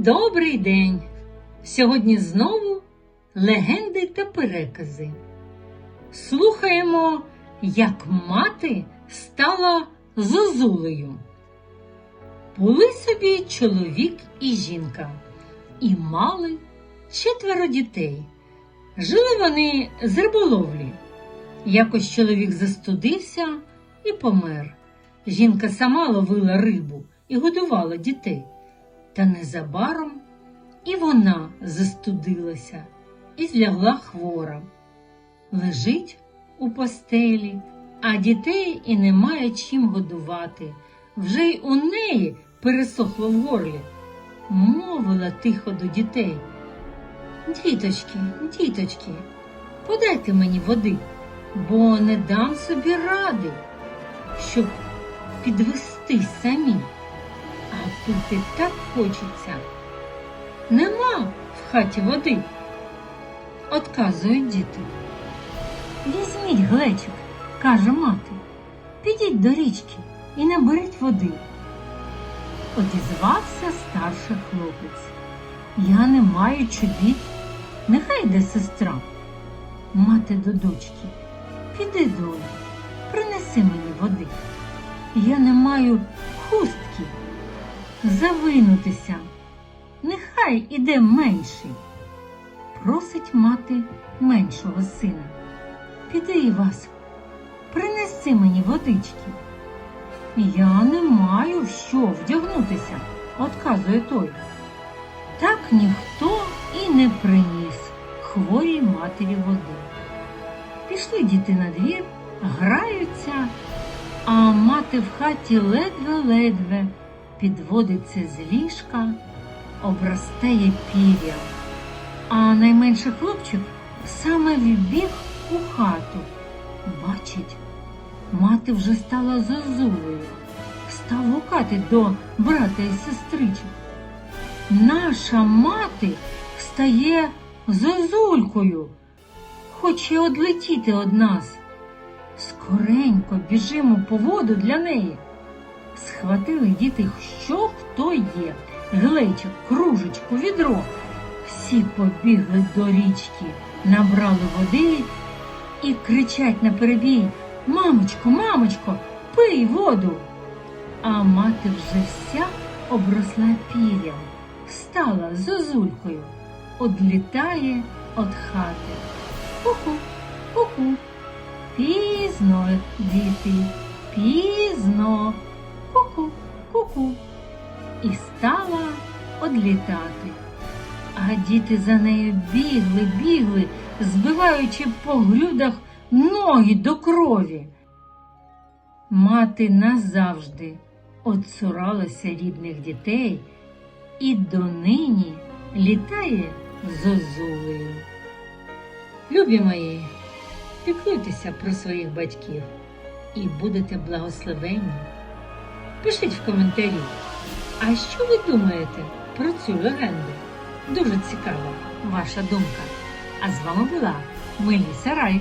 добрий день! Сьогодні знову легенди та перекази. Слухаємо, як мати стала зозулею. Були собі чоловік і жінка, і мали четверо дітей. Жили вони з риболовлі. Якось чоловік застудився і помер. Жінка сама ловила рибу і годувала дітей. Та незабаром і вона застудилася і злягла хвора. Лежить у постелі, а дітей і немає чим годувати. Вже й у неї пересохло в горлі. Мовила тихо до дітей. Діточки, діточки, подайте мені води, бо не дам собі ради, щоб підвести самі. Пити так хочеться. Нема в хаті води. Отказують діти. Візьміть глечик, каже мати. Підіть до річки і наберіть води. Одізвався старший хлопець. Я не маю чобіт, нехай йде сестра. Мати до дочки. Піди, долю, принеси мені води. Я не маю хустки завинутися. Нехай іде менший. Просить мати меншого сина. Піди, Івас, принеси мені водички. Я не маю що вдягнутися, отказує той. Так ніхто і не приніс хворій матері води. Пішли діти на двір, граються, а мати в хаті ледве-ледве підводиться з ліжка, обростає пір'ям. А найменший хлопчик саме вбіг у хату. Бачить, мати вже стала зозулею, став гукати до брата і сестричок. Наша мати стає зозулькою, хоче одлетіти од нас. Скоренько біжимо по воду для неї. Схватили діти, що хто є, глечик, кружечку, відро. Всі побігли до річки, набрали води і кричать на перебій Мамочко, мамочко, пий воду. А мати вже вся обросла пір'ям, стала зозулькою, одлітає від хати. Ку-ку, ку-ку. Пізно, діти, пізно. Ку-ку, ку-ку. І стала одлітати. А діти за нею бігли, бігли, збиваючи по грудах ноги до крові. Мати назавжди отцуралася рідних дітей і донині літає зозулею. Любі мої, піклуйтеся про своїх батьків і будете благословенні. Пишіть в коментарі, а що ви думаєте про цю легенду? Дуже цікава ваша думка. А з вами була Меліса Рай.